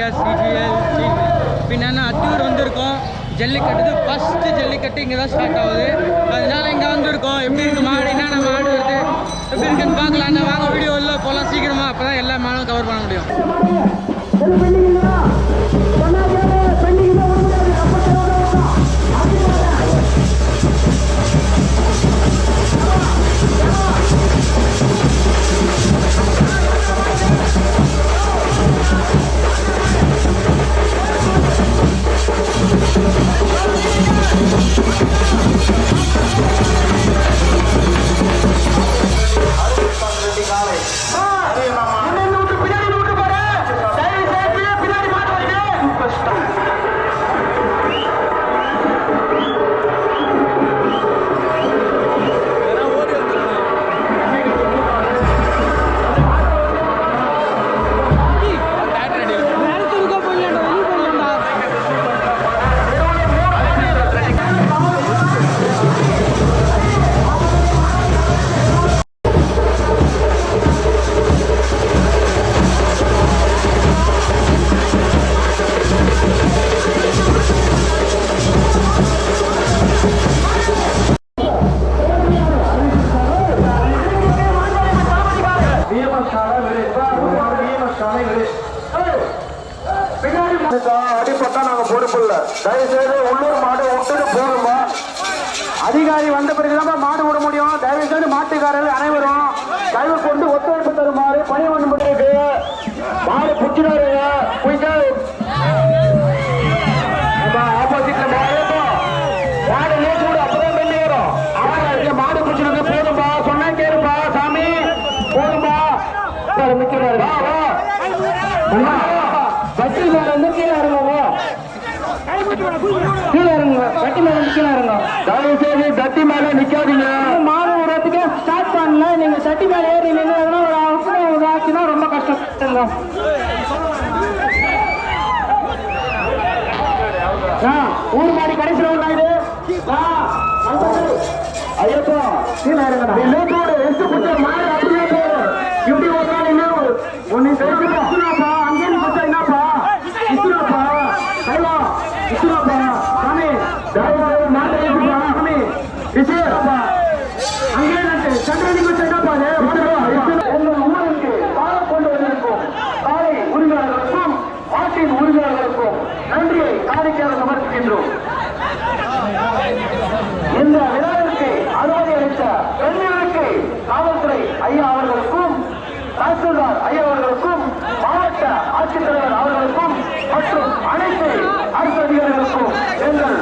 Singer CGL பின்னா அத்தூர் வந்திருக்கோம். Jallikattu first jallikattu இங்கே தான் ஸ்டார்ட் ஆகுது. அதனால இங்கே வந்திருக்கோம். எப்படி இருக்கு மாடு என்னென்ன மாடு வருது? எப்படி இருக்குன்னு பார்க்கலாம். வாங்க வீடியோ உள்ள போகலாம் சீக்கிரமாக அப்போ தான் எல்லா மாடும் கவர் பண்ண முடியும். தயவுசெய்து தயவு செய்து உள்ளூர் மாடு விட்டுட்டு போகணுமா அதிகாரி வந்த பிறகுதான் மாடு விட முடியும். தயவுசெய்து மாட்டுக்காரர்கள் அனைவரும் தயவு கொண்டு ஒத்துழைப்பு தருமாறு பணி ஒன்று மாடு பிடிச்சிடாருங்க குயிக்கா ஆப்போசிட்ல மாடு மாடு லேட் கூட அப்பதான் பண்ணி வரும் ஆனா இங்க மாடு பிடிச்சிருங்க போதும்பா சொன்னா கேளுப்பா சாமி போதும்பா நிக்கிறாரு வா வா அண்ணா, வட்டி மேல வந்து கீழே இறங்குங்க கீழே இறங்குங்க. வட்டி மேல கீழே இறங்க தயவு செய்து தட்டி மேல நிக்காதீங்க. மாடு விடுறதுக்கு ஸ்டார்ட் பண்ணல. நீங்க தட்டி மேல ஏறி நின்று ஒரு அவசரம் ரொம்ப கஷ்டப்படுங்க ஆ, ஊர் மாடி கடைசி ரவுண்டா இது. ஆ, நண்பர்களே, ஐயப்பா கீழே புடிச்ச மாடு அப்படியே போடு இப்படி ஒரு நாள் இன்னும் ஒன்னு இசுனாப்பா அங்கே புடிச்சா என்னப்பா இசுனாப்பா கைலா இசுனாப்பா சாமி தயவு மாட்டை ஏற்றுப்பா சாமி இசுனாப்பா அங்கே நட்டு சந்திரனி புடிச்சா என்னப்பா அது எங்கள் ஊருக்கு காலம் கொண்டு வந்திருக்கும் காலை உரிமையாளர்களுக்கும் மாட்டின் உரிமையாளர்களுக்கும் நன்றியை சமர்ப்பிக்கின்றோம். இந்த விழாவிற்கு அனுமதி அளித்த பெண்களுக்கு காவல்துறை ஐயா அவர்களுக்கும் தாசில்தார் ஐயா அவர்களுக்கும் மாவட்ட ஆட்சித்தலைவர் அவர்களுக்கும் மற்றும் அனைத்து அரசு அதிகாரிகளுக்கும் எங்கள்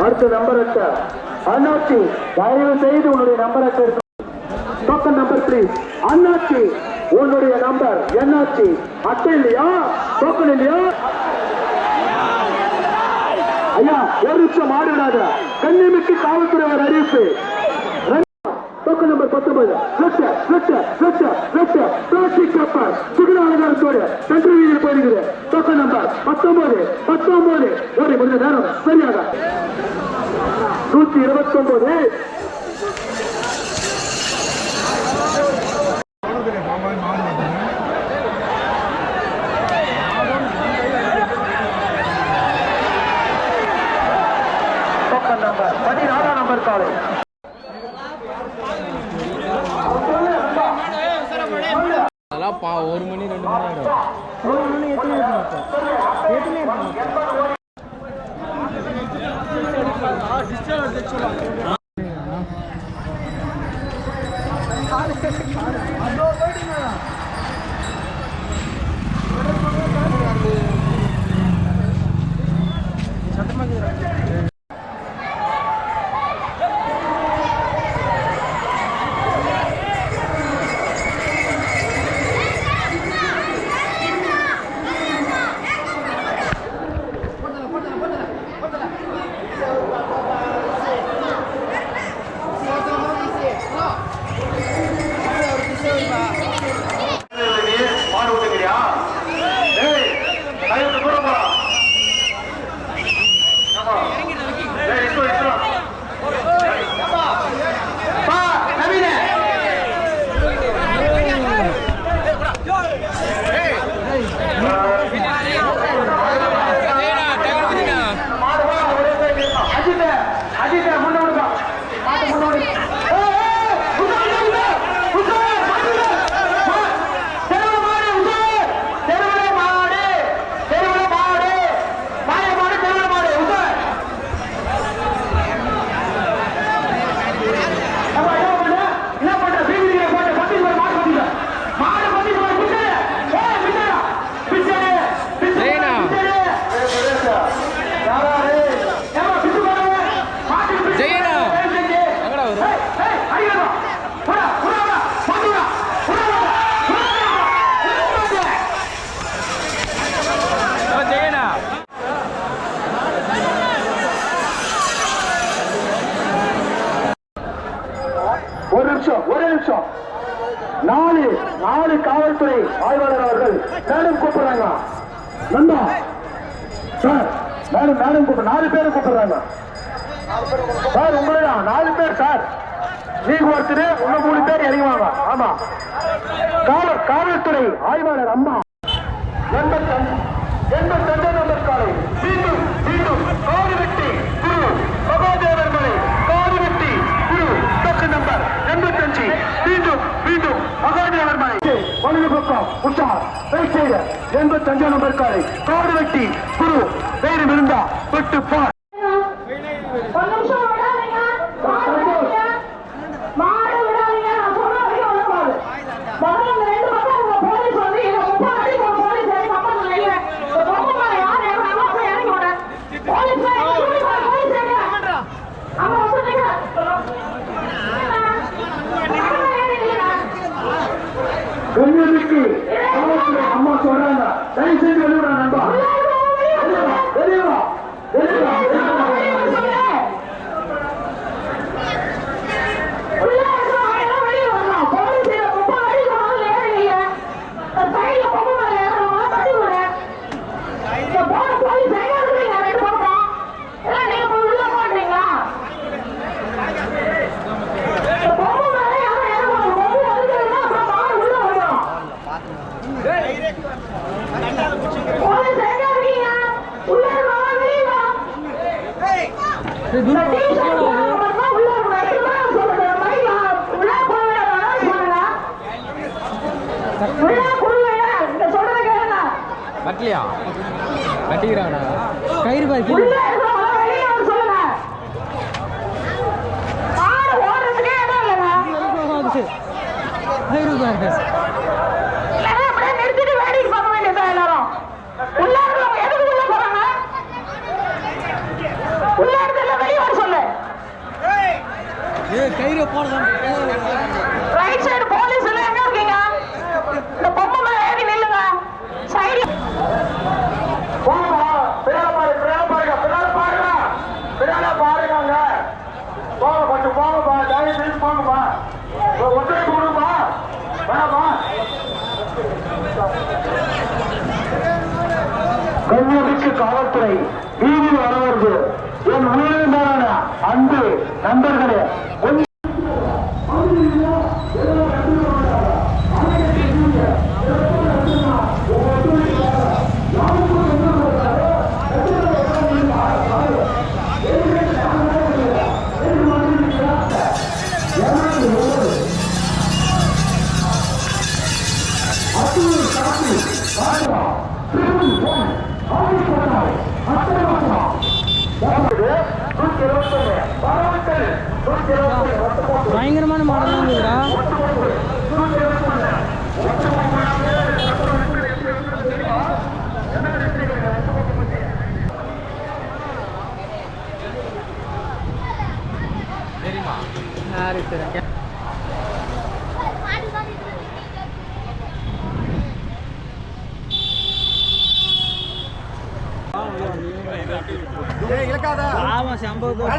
அடுத்த நம்பர் எட்டு. அண்ணாச்சி தயவு செய்து உன்னுடைய நம்பர் எட்டு பக்கம் டோக்கன் நம்பர் ப்ளீஸ் அண்ணாச்சி உன்னுடைய நம்பர் என்னாச்சி? அட்டை இல்லையா? டோக்கன் இல்லையா? ஐயா ஒரு நிமிஷம் மாடுவிடாத கண்ணிமிக்கு காவல்துறைவர் அறிவிப்பு. டோக்கன் நம்பர் பத்தொன்பது. லட்ச லட்ச லட்ச லட்ச பிளாஸ்டிக் கப்பல். சுகுண அலங்காரத்தோடு சென்ட்ரல் வீதியில் போயிருக்குது. டோக்கன் நம்பர் பத்தொன்பது. பத்தொன்பது. ஒரு முடிஞ்ச நேரம். சரியாக. நூத்தி இருபத்தி ஒன்பது டோக்கன் நம்பர் பதினாறாம் நம்பர் காலை அதெல்லாம் பா ஒரு மணி ரெண்டு மணி ஆகிடும் மாடு மேடம் நானும் கூப்பிடு நாலு பேரை கூப்பிடுறாங்க. சார் நாலு பேர் சார். நீங்க ஒருத்தர் இன்னும் மூணு பேர் இறங்குவாங்க. ஆமா. காவல் காவல்துறை ஆய்வாளர் அம்மா. எண்பத்தஞ்சு எண்பத்தஞ்சு நம்பர் காலை. மீண்டும் மீண்டும் காடு வெட்டி குரு மகாதேவர் மலை. காடு வெட்டி குரு டக்கு நம்பர் எண்பத்தஞ்சு. மீண்டும் மீண்டும் மகாதேவர் மலை. பக்கம் உஷார் செய்ய சைடு எண்பத்தஞ்சு நம்பர் காலை காடு வெட்டி குரு வேறு இருந்தா விட்டு பார் ஒரு நிமிஷம் விடாதீங்க. மாடு விடாதீங்க. மாடு விடாதீங்க. நான் சொன்ன வரைக்கும் வரக்கூடாது. முதல்ல இந்த ரெண்டு பக்கம் உங்க போலீஸ் வந்து இதை முப்பது அடி உங்க போலீஸ் அடி பக்கம் நினைங்க. இந்த பொம்மை மேல யார் இறங்குறாங்களோ அப்படியே இறங்கி விட. போலீஸ் மேல இறங்கி விட. போலீஸ் இறங்க. அங்க வந்து நிக்க. அங்க ஏறி நில்லுங்க. கண்ணு கண்ணியமிக்கு காவல்துறை அம்மா சொல்றாங்க தயவு செஞ்சு வெளியிடா கட்டலையா? கட்டிக்கிறாங்கடா. கயிறு. போகாது. கயிறு பாரு. ஏ கயிறு போடுதான் ரைட் சைடு போலீஸ் எல்லாம் எங்க இருக்கீங்க? இந்த பொம்மை மேல ஏறி நில்லுங்க. சைடு போங்கப்பா பின்னால பாரு பின்னால பாருங்க பின்னால பாருங்க. பின்னால பாருங்க போங்க கொஞ்சம் போங்கப்பா தயவு செய்து போங்கப்பா ஒத்துழைப்பு கொடுங்கப்பா வேணாப்பா கண்ணியமிக்க காவல்துறை பயங்கரமான மாடல் இருபத்தொன்னு பயங்கரமான மாடலாம் இருக்குதுடா ஆமா சம்பவம்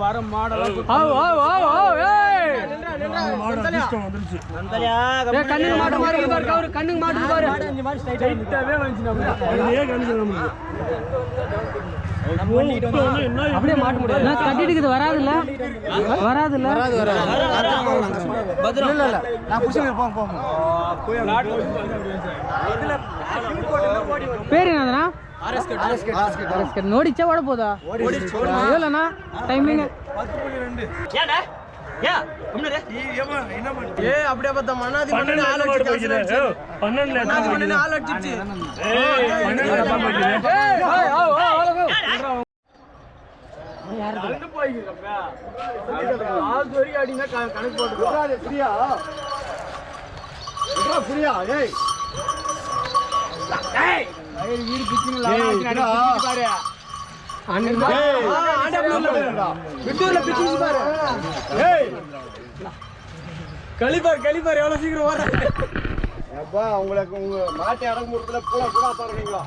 வர மாடலாம் கண்ணுக்கு மாட்டு மாதிரி பாரு கண்ணுக்கு மாட்டு பாரு. அப்படியே மாட்ட முடியாது. கட்டிட்டு வராதுல்ல? வராதுல்ல பத்திரம் இல்ல இல்ல நான் புடிச்சு போங்க பேர் என்னதுண்ணா? நோடிச்சா ஓட போதா? எவ்வளோண்ணா டைமிங் அடிச்சிச்சு கழிப்பார் கழிப்பார் எவ்வளவு சீக்கிரம் வர அப்பா உங்களுக்கு உங்க மாட்டி அடங்குமுறத்துல பூரா பூரா பாருங்களா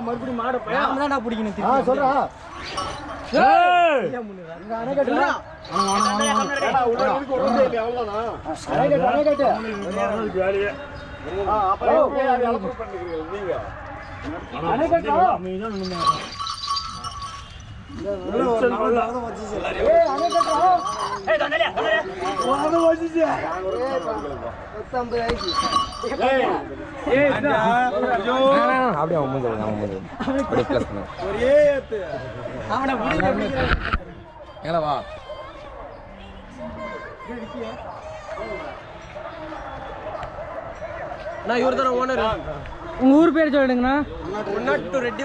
மறுபடியும் மாடு பிடிக்கணும் சொல்றா. நீங்க? அப்படியே அவன் மூஞ்சி அவன் மூஞ்சி அப்படியே ப்ளஸ் பண்ணு எங்கடா வா நான் இவர் தானே. ஓனர் உங்க ஊர் பேர். சொல்லிடுங்கண்ணா ஒன்னாட்டு ரெட்டி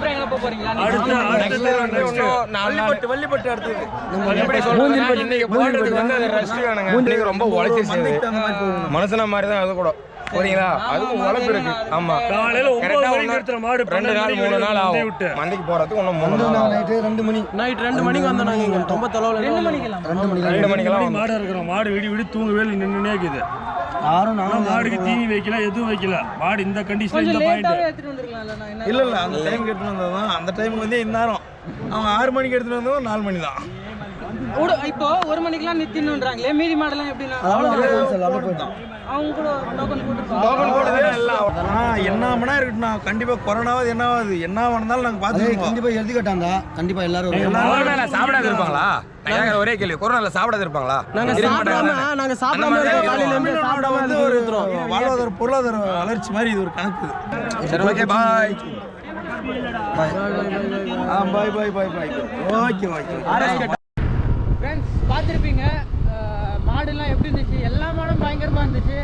இதுக்கப்புறம் எங்க போக போறீங்களா Next வந்து. எப்படி இன்னைக்கு போடுறதுக்கு அது rest வேணுங்க. இன்னைக்கு ரொம்ப உழைச்சிருச்சு அது. மனுஷன மாதிரி தான் அது கூட. புரியுங்களா அதுக்கும் உழைப்பு இருக்கு. ஆமா. காலையில ஒன்பது மணிக்கு எடுத்துற மாடு ரெண்டு நாள் மணிக்கு மூணு நாள் ஆகும். விட்டு. மந்தைக்கு போறதுக்கு மூணு நாள் நைட்டு ரெண்டு மணி. நைட் ரெண்டு மணிக்கு வந்தோம் நாங்க. இங்க ரொம்ப தொலைவில் ரெண்டு மணிக்கெல்லாம் ரெண்டு மணி ரெண்டு மணிக்கெல்லாம் மணி மாடு இருக்கிறோம். மாடு விடி விடி தூங்க வேலை நின்றுனே இருக்குது. யாரும் நானும் மாடுக்கு தீனி வைக்கல எதுவும் வைக்கல. மாடு இந்த கண்டிஷன்ல கொஞ்சம் இந்த பாயிண்ட் இல்ல இல்ல அந்த டைம் எடுத்துட்டு வந்ததுதான். அந்த டைம் வந்து இந்நேரம் அவங்க ஆறு மணிக்கு எடுத்துட்டு வந்தவங்க நாலு மணி தான் இப்போ ஒரு மணிக்கெல்லாம் நித்தின்னுன்றாங்களே மீதி மாடெல்லாம் எப்படின்னா? அவங்க கூட டோக்கன் ஆனா என்ன மணி இருக்கட்டும். கண்டிப்பா கொரோனாவது என்னவாது என்ன வந்தாலும் நாங்க கண்டிப்பா எழுதி கட்டாங்க. கண்டிப்பா எல்லாரும் சாப்பிடாத இருப்பாங்களா? ஒரே கேள்வி. கொரோனால சாப்பிடாத இருப்பாங்களா? மாட்டாங்க. தானே? நாங்க மாதிரி தான் இருக்கும். தமிழ்நாடு வந்து ஒரு வாழ்வாதார பொருளாதார வளர்ச்சி மாதிரி இது ஒரு கணக்கு. சரி ஓகே பாய் ஆ bye bye bye bye okay okay friends பார்த்துருப்பீங்க மாடுலாம் எப்படி இருந்துச்சு? எல்லா மாடும் பயங்கரமாக இருந்துச்சு.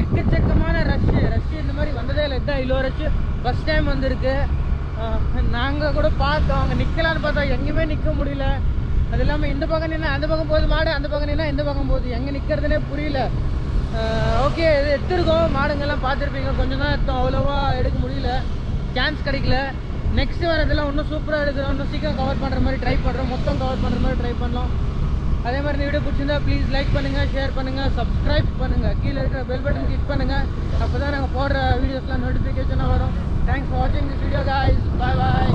எக்கச்சக்கமான ரஷ்ஷு ரஷ்ஷு இந்த மாதிரி வந்ததே இல்லை. இதான் இவ்வளோ ரஷ்ஷு ஃபஸ்ட் டைம் வந்திருக்கு. நாங்கள் கூட பார்த்தோம். அங்கே நிற்கலான்னு பார்த்தோம். எங்கேயுமே நிற்க முடியல. அது இல்லாமல் இந்த பக்கம் நின்னா அந்த பக்கம் போகுது மாடு அந்த பக்கம் நின்னா இந்த பக்கம் போகுது. எங்கே நிற்கிறதுனே புரியல. ஓகே இது எடுத்துருக்கோம். மாடுங்கெல்லாம் பார்த்துருப்பீங்க. கொஞ்சம் தான் எடுத்தோம். அவ்வளோவா எடுக்க முடியல. சான்ஸ் கிடைக்கல. நெக்ஸ்ட் வரதெல்லாம் இன்னும் சூப்பராக எடுக்கிறோம். இன்னும் சீக்கிரம் கவர் பண்ணுற மாதிரி ட்ரை பண்ணுறோம் மொத்தம் கவர் பண்ணுற மாதிரி ட்ரை பண்ணலாம். அதே மாதிரி இந்த வீடியோ பிடிச்சிருந்தா ப்ளீஸ் லைக் பண்ணுங்கள் ஷேர் பண்ணுங்கள் சப்ஸ்கிரைப் பண்ணுங்கள் கீழே இருக்கிற பெல் பட்டன் கிளிக் பண்ணுங்கள் அப்போ தான் நாங்கள் போடுற வீடியோஸ்லாம் நோட்டிஃபிகேஷனாக வரும். தேங்க்ஸ் ஃபார் வாட்சிங் this video guys bye bye